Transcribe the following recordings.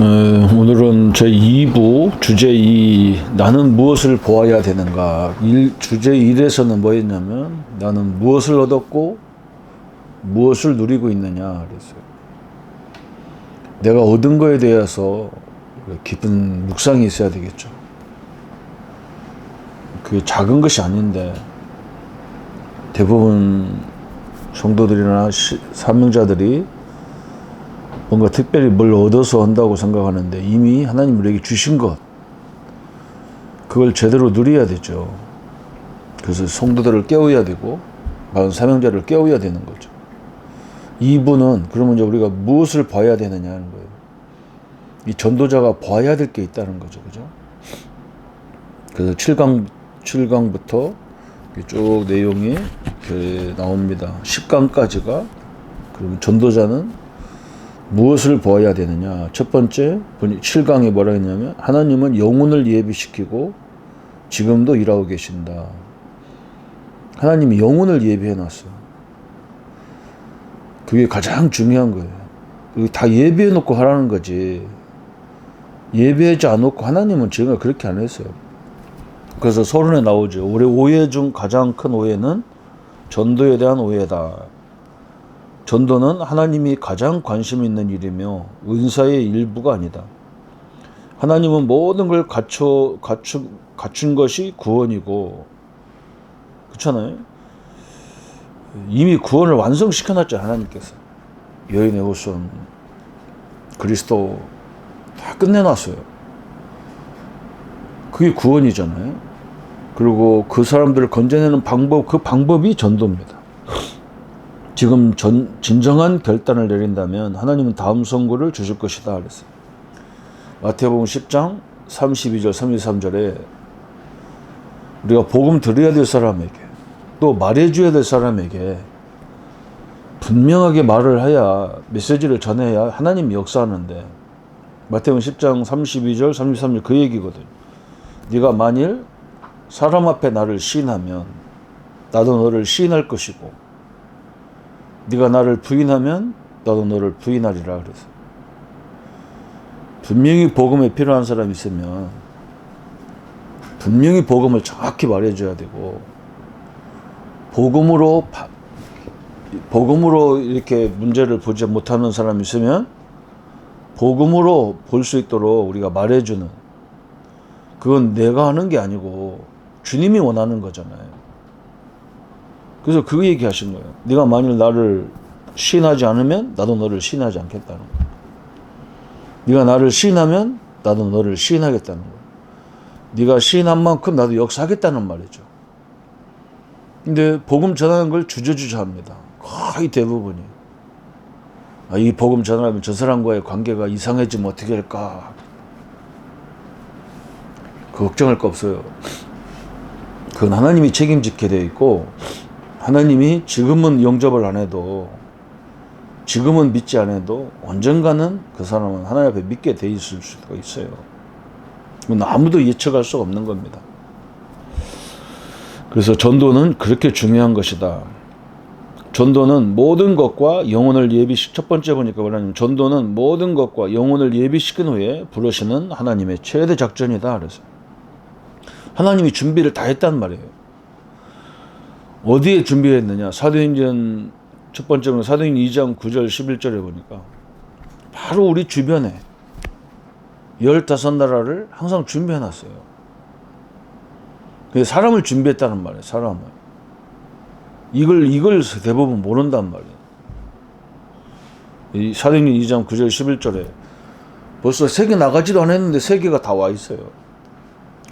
어, 오늘은 제 2부 주제 2 나는 무엇을 보아야 되는가 일, 주제 1에서는 뭐였냐면 나는 무엇을 얻었고 무엇을 누리고 있느냐 그랬어요. 내가 얻은 거에 대해서 깊은 묵상이 있어야 되겠죠. 그게 작은 것이 아닌데 대부분 성도들이나 시, 사명자들이 뭔가 특별히 뭘 얻어서 한다고 생각하는데 이미 하나님 우리에게 주신 것 그걸 제대로 누려야 되죠. 그래서 성도들을 깨워야 되고 바른 사명자를 깨워야 되는 거죠. 이분은 그러면 이제 우리가 무엇을 봐야 되느냐는 거예요. 이 전도자가 봐야 될 게 있다는 거죠. 그죠? 그래서 7강 7강부터 쭉 내용이 나옵니다. 10강까지가 그럼 전도자는 무엇을 보아야 되느냐? 첫 번째, 7강에 뭐라 했냐면, 하나님은 영혼을 예비시키고 지금도 일하고 계신다. 하나님이 영혼을 예비해 놨어요. 그게 가장 중요한 거예요. 다 예비해 놓고 하라는 거지. 예비하지 않고 하나님은 지금 그렇게 안 했어요. 그래서 서론에 나오죠. 우리 오해 중 가장 큰 오해는 전도에 대한 오해다. 전도는 하나님이 가장 관심 있는 일이며 은사의 일부가 아니다. 하나님은 모든 걸 갖춰 갖춘 갖춘 것이 구원이고 그렇잖아요. 이미 구원을 완성시켜 놨죠 하나님께서 여인의 후손 그리스도 다 끝내놨어요. 그게 구원이잖아요. 그리고 그 사람들을 건져내는 방법 그 방법이 전도입니다. 지금 전, 진정한 결단을 내린다면 하나님은 다음 선고를 주실 것이다 그랬어요. 마태복음 10장 32절 33절에 우리가 복음 드려야 될 사람에게 또 말해줘야 될 사람에게 분명하게 말을 해야 메시지를 전해야 하나님이 역사하는데 마태복음 10장 32절 33절 그 얘기거든. 네가 만일 사람 앞에 나를 시인하면 나도 너를 시인할 것이고 네가 나를 부인하면 나도 너를 부인하리라 그래서 분명히 복음에 필요한 사람이 있으면 분명히 복음을 정확히 말해줘야 되고 복음으로 복음으로 이렇게 문제를 보지 못하는 사람이 있으면 복음으로 볼 수 있도록 우리가 말해주는 그건 내가 하는 게 아니고 주님이 원하는 거잖아요. 그래서 그 얘기 하신 거예요. 네가 만일 나를 시인하지 않으면 나도 너를 시인하지 않겠다는 거예요. 네가 나를 시인하면 나도 너를 시인하겠다는 거예요. 네가 시인한 만큼 나도 역사하겠다는 말이죠. 근데 복음 전하는 걸 주저주저 합니다. 거의 대부분이. 아, 이 복음 전하면 저 사람과의 관계가 이상해지면 어떻게 할까? 그 걱정할 거 없어요. 그건 하나님이 책임지게 되어 있고 하나님이 지금은 영접을 안 해도 지금은 믿지 않아도 언젠가는 그 사람은 하나님 앞에 믿게 돼 있을 수가 있어요. 아무도 예측할 수가 없는 겁니다. 그래서 전도는 그렇게 중요한 것이다. 전도는 모든 것과 영혼을 예비시 첫 번째 보니까 뭐냐면 전도는 모든 것과 영혼을 예비시킨 후에 부르시는 하나님의 최대 작전이다. 그래서 하나님이 준비를 다 했단 말이에요. 어디에 준비했느냐? 사도행전 첫 번째는 사도행전 2장 9절 11절에 보니까 바로 우리 주변에 15나라를 항상 준비해 놨어요. 사람을 준비했다는 말이에요. 사람을. 이걸 이걸 대부분 모른단 말이에요. 이 사도행전 2장 9절 11절에 벌써 세계 나가지도 않았는데 세계가 다 와 있어요.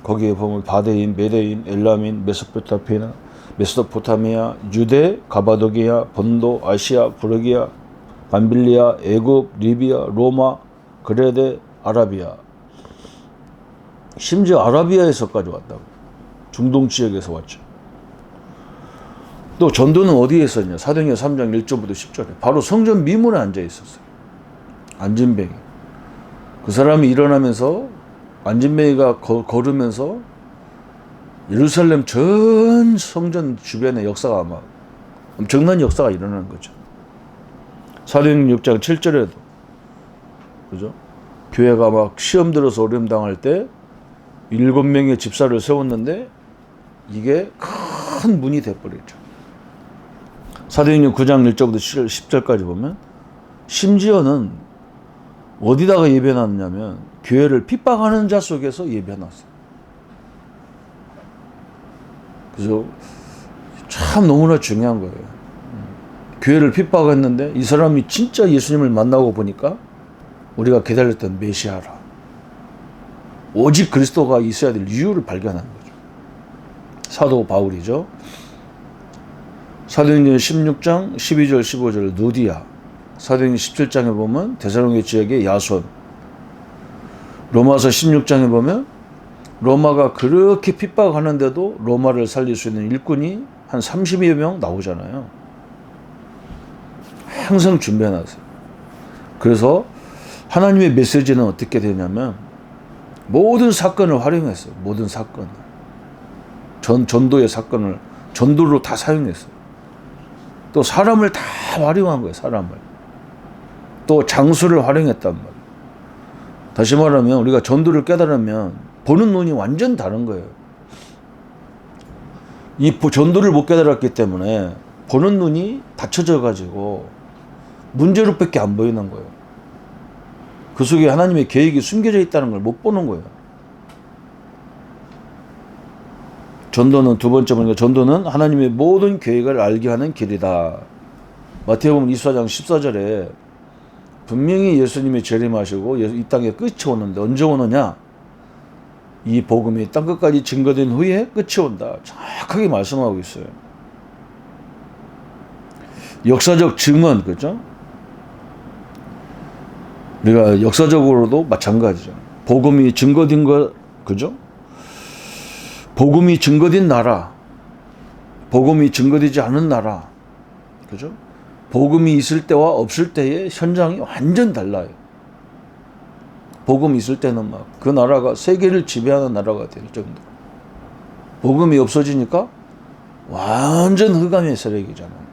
거기에 보면 바데인, 메데인, 엘라민, 메소포타미아 메소포타미아, 유대, 가바도기아, 본도, 아시아, 부르기아, 반빌리아, 애굽, 리비아, 로마, 그레데, 아라비아. 심지어 아라비아에서까지 왔다고. 중동 지역에서 왔죠. 또 전도는 어디에 있었냐? 사도행전 3장 1절부터 10절에 바로 성전 미문에 앉아 있었어요. 안진뱅이. 그 사람이 일어나면서 안진뱅이가 걸으면서 예루살렘 전 성전 주변의 역사가 아마 엄청난 역사가 일어나는 거죠. 사도행 6장 7절에도 그죠? 교회가 막 시험 들어서 어려움 당할 때 일곱 명의 집사를 세웠는데 이게 큰 문이 돼버렸죠. 사도행전 9장 1절부터 10절까지 보면 심지어는 어디다가 예배놨냐면 교회를 핍박하는 자 속에서 예배놨어요. 그래서 참 너무나 중요한 거예요. 교회를 핍박했는데 이 사람이 진짜 예수님을 만나고 보니까 우리가 기다렸던 메시아라. 오직 그리스도가 있어야 될 이유를 발견한 거죠. 사도 바울이죠. 사도행전 16장 12절 15절 누디아 사도행전 17장에 보면 대사로니 지역의 야손 로마서 16장에 보면 로마가 그렇게 핍박하는데도 로마를 살릴 수 있는 일꾼이 한 30여 명 나오잖아요. 항상 준비해놨어요. 그래서 하나님의 메시지는 어떻게 되냐면 모든 사건을 활용했어요. 모든 사건. 전 전도의 사건을 전도로 다 사용했어요. 또 사람을 다 활용한 거예요. 사람을. 또 장수를 활용했단 말이에요. 다시 말하면 우리가 전도를 깨달으면 보는 눈이 완전 다른 거예요. 이 전도를 못 깨달았기 때문에 보는 눈이 닫혀져 가지고 문제로밖에 안 보이는 거예요. 그 속에 하나님의 계획이 숨겨져 있다는 걸 못 보는 거예요. 전도는 두 번째 보니까 전도는 하나님의 모든 계획을 알게 하는 길이다. 마태복음 24장 14절에 분명히 예수님이 재림하시고 이 땅에 끝이 오는데 언제 오느냐? 이 복음이 땅 끝까지 증거된 후에 끝이 온다. 정확하게 말씀하고 있어요. 역사적 증언, 그죠? 우리가 역사적으로도 마찬가지죠. 복음이 증거된 거, 그죠? 복음이 증거된 나라, 복음이 증거되지 않은 나라, 그죠? 복음이 있을 때와 없을 때의 현장이 완전 달라요. 복음이 있을 때는 막 그 나라가 세계를 지배하는 나라가 될 정도. 복음이 없어지니까 완전 흑암의 세력이잖아요.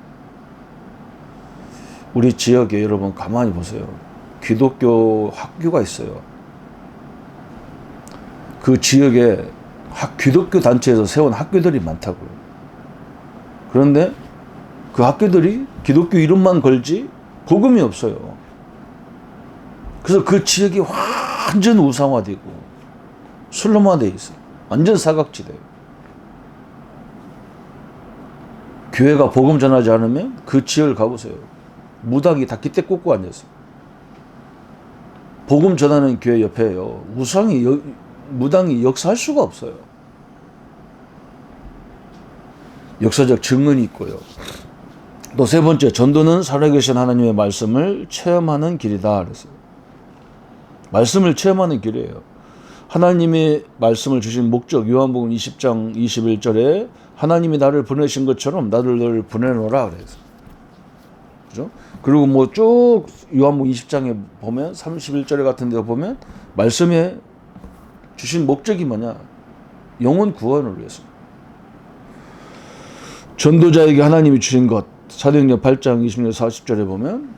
우리 지역에 여러분 가만히 보세요. 기독교 학교가 있어요. 그 지역에 학, 기독교 단체에서 세운 학교들이 많다고요. 그런데 그 학교들이 기독교 이름만 걸지 복음이 없어요. 그래서 그 지역이 완전 우상화되고 술로화돼 있어요. 완전 사각지대예요. 교회가 복음 전하지 않으면 그 지역을 가보세요. 무당이 다 기대 꽂고 앉았어요. 복음 전하는 교회 옆에요. 우상이 여, 무당이 역사할 수가 없어요. 역사적 증언이 있고요. 또 세 번째, 전도는 살아계신 하나님의 말씀을 체험하는 길이다. 그랬어요. 말씀을 체험하는 길이에요. 하나님의 말씀을 주신 목적, 요한복음 20장 21절에 하나님이 나를 보내신 것처럼 나를 널 보내노라. 그래서. 그죠? 그리고 뭐 쭉 요한복음 20장에 보면 31절에 같은 데 보면 말씀에 주신 목적이 뭐냐? 영혼 구원을 위해서. 전도자에게 하나님이 주신 것 사도행전 8장 20절 40절에 보면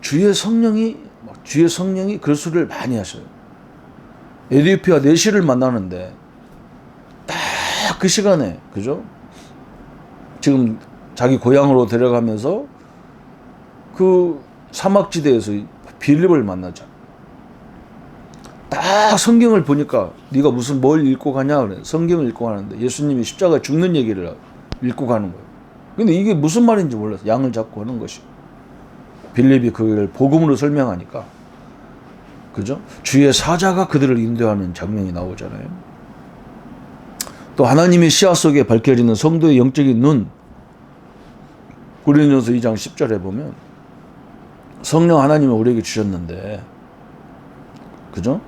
주의 성령이 주의 성령이 글수를 많이 하셔요. 에디오피아 내시를 만나는데 딱 그 시간에 그죠? 지금 자기 고향으로 데려가면서 그 사막지대에서 빌립을 만나자. 딱 성경을 보니까 네가 무슨 뭘 읽고 가냐 그래. 성경을 읽고 가는데 예수님이 십자가 죽는 얘기를 읽고 가는 거예요. 근데 이게 무슨 말인지 몰라서 양을 잡고 하는 것이. 빌립이 그걸 복음으로 설명하니까. 그죠? 주의 사자가 그들을 인도하는 장면이 나오잖아요. 또 하나님의 시야 속에 밝혀지는 성도의 영적인 눈. 고린도서 2장 10절에 보면 성령 하나님을 우리에게 주셨는데 그죠?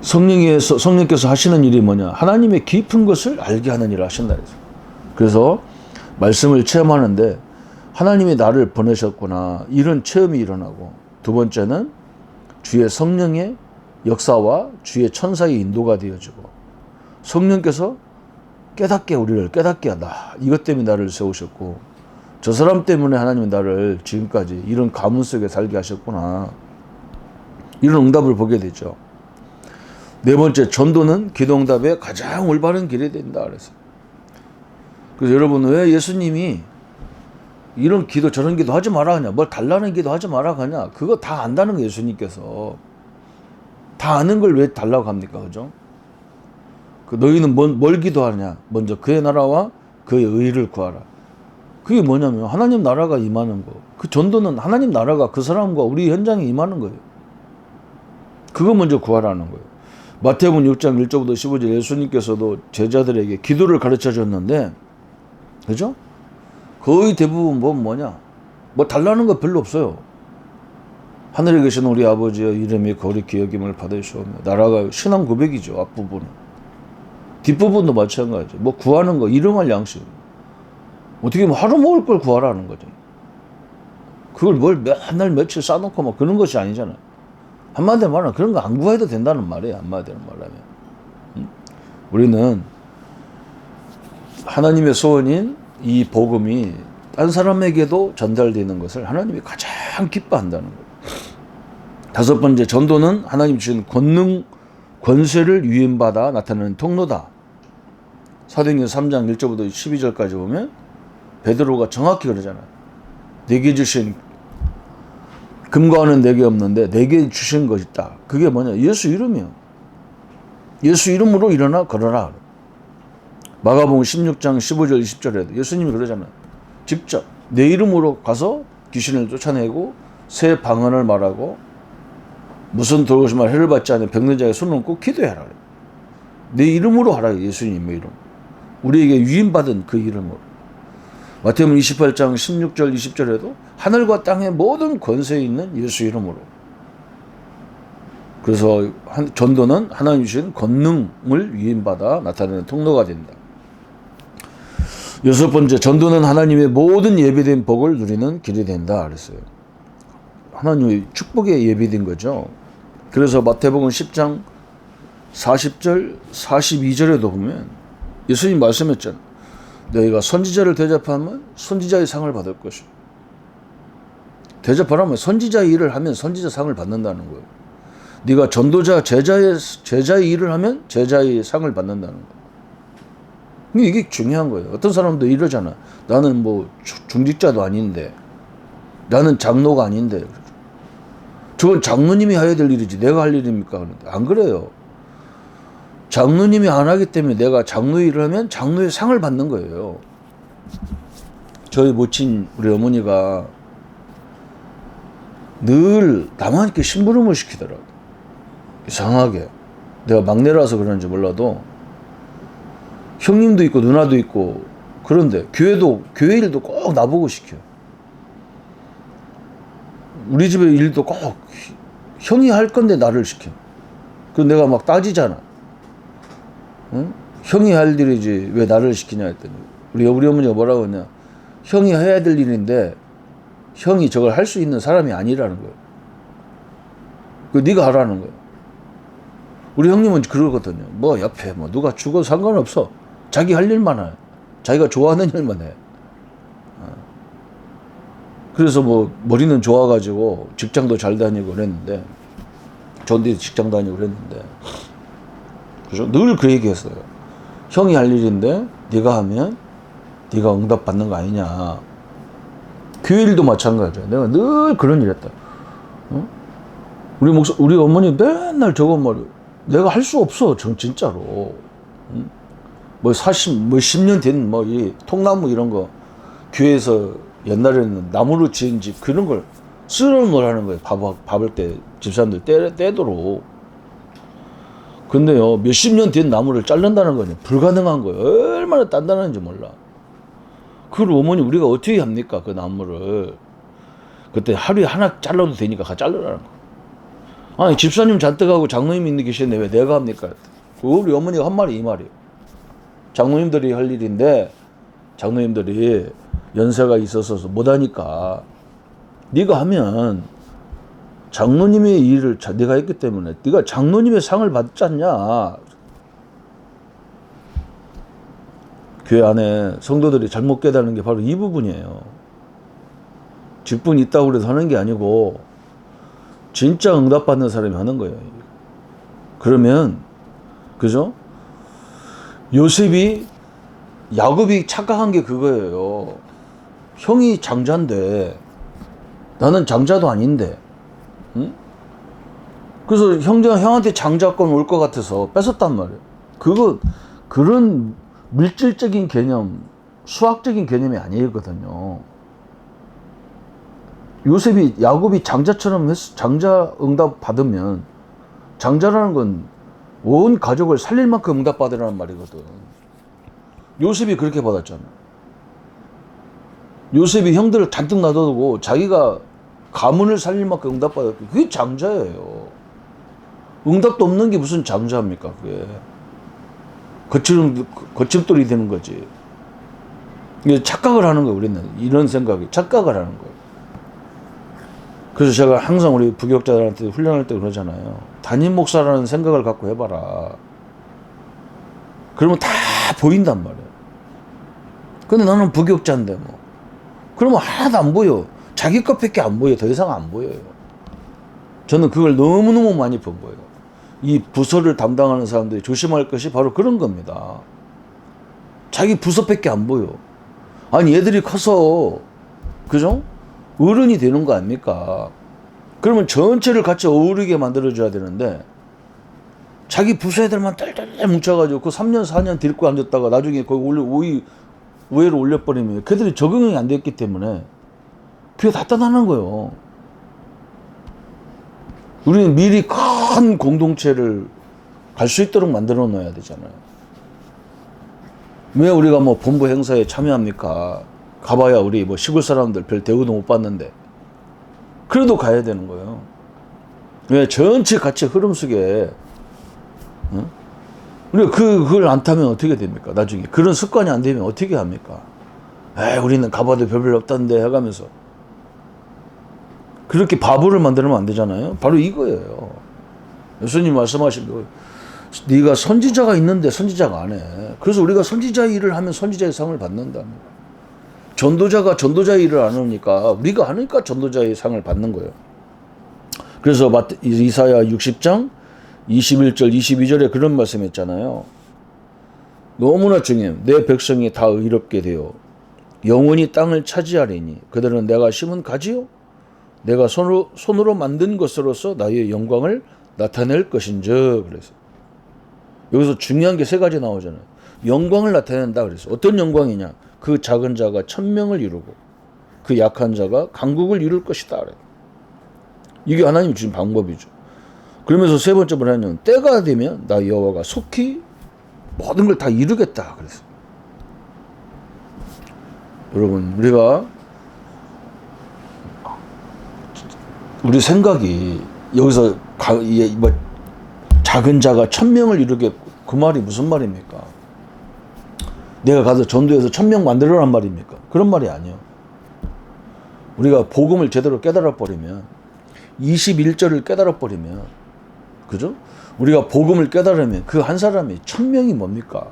성령에서 성령께서 하시는 일이 뭐냐? 하나님의 깊은 것을 알게 하는 일을 하신다. 그래서 말씀을 체험하는데 하나님이 나를 보내셨구나 이런 체험이 일어나고 두 번째는 주의 성령의 역사와 주의 천사의 인도가 되어지고 성령께서 깨닫게 우리를 깨닫게 한다. 이것 때문에 나를 세우셨고 저 사람 때문에 하나님이 나를 지금까지 이런 가문 속에 살게 하셨구나. 이런 응답을 보게 되죠. 네 번째, 전도는 기도 응답의 가장 올바른 길이 된다. 그래서. 그래서 여러분, 왜 예수님이 이런 기도, 저런 기도 하지 마라 하냐? 뭘 달라는 기도 하지 마라 하냐? 그거 다 안다는 거 예수님께서. 다 아는 걸 왜 달라고 합니까? 그죠? 그 너희는 뭘, 뭘 기도하냐? 먼저 그의 나라와 그의 의를 구하라. 그게 뭐냐면 하나님 나라가 임하는 거. 그 전도는 하나님 나라가 그 사람과 우리 현장에 임하는 거예요. 그거 먼저 구하라는 거예요. 마태복음 6장 1절부터 15절 예수님께서도 제자들에게 기도를 가르쳐 줬는데 그죠? 거의 대부분 뭐 뭐냐? 뭐 달라는 거 별로 없어요. 하늘에 계신 우리 아버지여 이름이 거룩히 여김을 받으시오며 나라가 신앙 고백이죠 앞부분은 뒷부분도 마찬가지 뭐 구하는 거 일용할 양식 어떻게 뭐 하루 먹을 걸 구하라는 거죠 그걸 뭘 맨날 며칠 싸놓고 막 그런 것이 아니잖아요 한마디로 말하면 그런 거 안 구해도 된다는 말이에요 한마디로 말하면 음? 우리는 하나님의 소원인 이 복음이 딴 사람에게도 전달되는 것을 하나님이 가장 기뻐한다는 거예요. 다섯 번째 전도는 하나님 주신 권능 권세를 유인받아 나타내는 통로다. 사도행전 3장 1절부터 12절까지 보면 베드로가 정확히 그러잖아요. 내게 주신 금과는 내게 없는데 내게 주신 것이 있다. 그게 뭐냐? 예수 이름이요. 예수 이름으로 일어나 걸어라. 마가복음 16장 15절 20절에도 예수님이 그러잖아요. 직접 내 이름으로 가서 귀신을 쫓아내고 새 방언을 말하고 무슨 돌고시만 해를 받지 않는 병든 자의 손을 얹고 기도해라. 내 이름으로 하라. 예수님의 이름. 우리에게 위임받은 그 이름으로. 마태복음 28장 16절 20절에도 하늘과 땅의 모든 권세에 있는 예수 이름으로. 그래서 한- 전도는 하나님 주신 권능을 위임받아 나타내는 통로가 된다. 여섯 번째, 전도는 하나님의 모든 예비된 복을 누리는 길이 된다. 그랬어요. 하나님의 축복에 예비된 거죠. 그래서 마태복음 10장 40절, 42절에도 보면 예수님 말씀했잖아. 너희가 선지자를 대접하면 선지자의 상을 받을 것이고 대접하라면 선지자의 일을 하면 선지자 상을 받는다는 거예요. 네가 전도자 제자의 제자의 일을 하면 제자의 상을 받는다는 거예요. 이게 중요한 거예요. 어떤 사람도 이러잖아. 나는 뭐 주- 중직자도 아닌데, 나는 장로가 아닌데. 저건 장로님이 해야 될 일이지 내가 할 일입니까? 안 그래요. 장로님이 안 하기 때문에 내가 장로 일을 하면 장로의 상을 받는 거예요. 저희 모친 우리 어머니가 늘 이렇게 심부름을 시키더라고. 이상하게. 내가 막내라서 그런지 몰라도 형님도 있고 누나도 있고 그런데 교회도 교회 일도 꼭 나보고 시켜. 우리 집의 일도 꼭 형이 할 건데 나를 시켜. 그 내가 막 따지잖아. 응? 형이 할 일이지 왜 나를 시키냐 했더니 우리 우리 어머니가 뭐라고 했냐? 형이 해야 될 일인데 형이 저걸 할 수 있는 사람이 아니라는 거예요. 그 네가 하라는 거예요. 우리 형님은 그러거든요. 뭐 옆에 뭐 누가 죽어도 상관없어. 자기 할 일만 해. 자기가 좋아하는 일만 해. 어. 그래서 뭐 머리는 좋아가지고 직장도 잘 다니고 그랬는데 전뒤 직장 다니고 그랬는데 그죠? 늘 그 얘기했어요. 형이 할 일인데 네가 하면 네가 응답 받는 거 아니냐. 교회 일도 마찬가지야. 내가 늘 그런 일 했다. 어? 우리 목사, 우리 어머니 맨날 저거 말이야. 내가 할 수 없어. 전 진짜로. 응? 뭐 40, 뭐 10년 된 뭐 이 통나무 이런 거 교회에서 옛날에는 나무로 지은 집 그런 걸걸 하는 거예요. 밥, 밥을 때 집사람들 떼, 떼도록. 근데요, 몇십 년 된 나무를 자른다는 거는 불가능한 거예요. 얼마나 단단한지 몰라. 그걸 어머니 우리가 어떻게 합니까? 그 나무를. 그때 하루에 하나 잘라도 되니까 가 자르라는 거. 아니, 집사님 잔뜩 하고 장로님 있는 계시는데 왜 내가 합니까? 그 우리 어머니가 한 말이 이 말이에요. 장로님들이 할 일인데, 장로님들이 연세가 있어서 못하니까, 네가 하면 장로님의 일을 자- 네가 했기 때문에 네가 장로님의 상을 받지 않냐. 교회 안에 성도들이 잘못 깨닫는 게 바로 이 부분이에요. 직분이 있다고 그래서 하는 게 아니고 진짜 응답받는 사람이 하는 거예요. 그러면 그죠? 요셉이 야곱이 착각한 게 그거예요. 형이 장자인데 나는 장자도 아닌데, 응? 그래서 형제가 형한테 장자권 올 것 같아서 뺏었단 말이에요. 그거 그런 물질적인 개념, 수학적인 개념이 아니거든요. 요셉이 야곱이 장자처럼 했, 장자 응답 받으면 장자라는 건 온 가족을 살릴 만큼 응답 받으라는 말이거든. 요셉이 그렇게 받았잖아. 요셉이 형들을 잔뜩 놔두고 자기가 가문을 살릴 만큼 응답 받았고 그게 장자예요. 응답도 없는 게 무슨 장자입니까? 그게 거침 거침돌이 되는 거지. 착각을 하는 거예요. 우리는 이런 생각이 착각을 하는 거예요. 그래서 제가 항상 우리 부교육자들한테 훈련할 때 그러잖아요. 담임 목사라는 생각을 갖고 해봐라. 그러면 다 보인단 말이에요. 근데 나는 부교육자인데 뭐. 그러면 하나도 안 보여. 자기 것밖에 안 보여. 더 이상 안 보여요. 저는 그걸 너무너무 많이 본 거예요. 이 부서를 담당하는 사람들이 조심할 것이 바로 그런 겁니다. 자기 부서밖에 안 보여. 아니, 얘들이 커서, 그죠? 어른이 되는 거 아닙니까? 그러면 전체를 같이 어우르게 만들어줘야 되는데, 자기 부서 애들만 똘똘 뭉쳐가지고 그 3년, 4년 데리고 앉았다가 나중에 거기 올려, 오이, 우회를 올려버리면 걔들이 적응이 안 됐기 때문에 그게 다 떠나는 거예요. 우리는 미리 큰 공동체를 갈 수 있도록 만들어 놓아야 되잖아요. 왜 우리가 뭐 본부 행사에 참여합니까? 가봐야 우리 뭐 시골 사람들 별 대우도 못 받는데. 그래도 가야 되는 거예요. 왜 전체 같이 흐름 속에, 응? 우리가 그, 그걸 안 타면 어떻게 됩니까? 나중에. 그런 습관이 안 되면 어떻게 합니까? 에이, 우리는 가봐도 별별 없다는데 해가면서. 그렇게 바보를 만들면 안 되잖아요. 바로 이거예요. 예수님 말씀하신 거. 네가 선지자가 있는데 선지자가 안 해. 그래서 우리가 선지자 일을 하면 선지자의 상을 받는다. 전도자가 전도자 일을 안 하니까 우리가 하니까 전도자의 상을 받는 거예요. 그래서 이사야 60장 21절 22절에 그런 말씀 했잖아요. 너무나 중요해요. 내 백성이 다 의롭게 되어 영원히 땅을 차지하리니 그들은 내가 심은 가지요 내가 손으로, 손으로 만든 것으로서 나의 영광을 나타낼 것인즉 그래서 여기서 중요한 게 세 가지 나오잖아요. 영광을 나타낸다 그래서 어떤 영광이냐? 그 작은 자가 천명을 이루고 그 약한 자가 강국을 이룰 것이다. 이게 하나님 주신 방법이죠. 그러면서 세 번째 뭐냐면 때가 되면 나 여호와가 속히 모든 걸 다 이루겠다 그래서 여러분 우리가 우리 생각이 여기서 가, 뭐 작은 자가 천명을 이루겠고 그 말이 무슨 말입니까? 내가 가서 전도해서 천명 만들어란 말입니까? 그런 말이 아니요. 우리가 복음을 제대로 깨달아 버리면 21절을 깨달아 버리면 그죠? 우리가 복음을 깨달으면 그 한 사람이 천명이 뭡니까?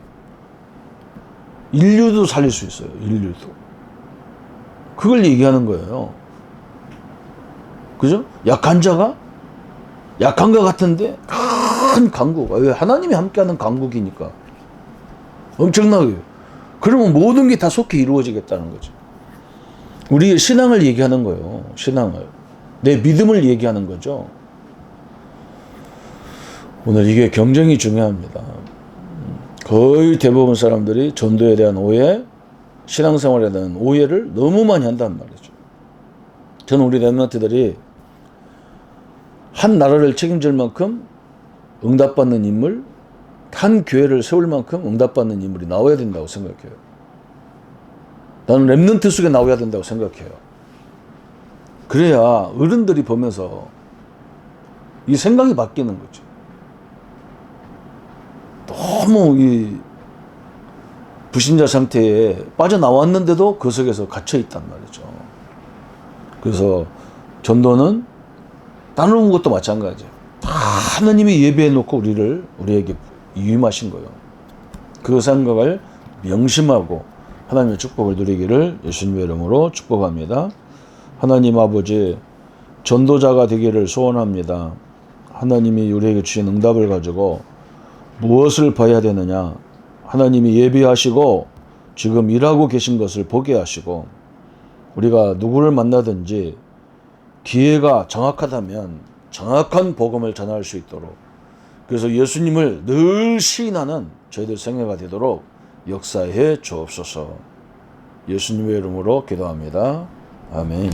인류도 살릴 수 있어요. 인류도. 그걸 얘기하는 거예요. 그죠? 약한 자가 약한 것 같은데 큰 강국. 왜 하나님이 함께하는 강국이니까 엄청나게. 그러면 모든 게 다 속히 이루어지겠다는 거죠. 우리의 신앙을 얘기하는 거예요. 신앙을 내 믿음을 얘기하는 거죠. 오늘 이게 경쟁이 중요합니다. 거의 대부분 사람들이 전도에 대한 오해, 신앙생활에 대한 오해를 너무 많이 한단 말이죠. 저는 우리 랩런트들이 한 나라를 책임질 만큼 응답받는 인물, 한 교회를 세울 만큼 응답받는 인물이 나와야 된다고 생각해요. 나는 랩런트 속에 나와야 된다고 생각해요. 그래야 어른들이 보면서 이 생각이 바뀌는 거죠. 너무 이 부신자 상태에 빠져나왔는데도 그 속에서 갇혀 있단 말이죠. 그래서 전도는 다른 것도 마찬가지예요. 다 하나님이 예배해 놓고 우리를 우리에게 유임하신 거예요. 그 생각을 명심하고 하나님의 축복을 누리기를 예수님의 이름으로 축복합니다. 하나님 아버지 전도자가 되기를 소원합니다. 하나님이 우리에게 주신 응답을 가지고 무엇을 봐야 되느냐? 하나님이 예비하시고 지금 일하고 계신 것을 보게 하시고 우리가 누구를 만나든지 기회가 정확하다면 정확한 복음을 전할 수 있도록 그래서 예수님을 늘 시인하는 저희들 생애가 되도록 역사해 주옵소서. 예수님의 이름으로 기도합니다. 아멘.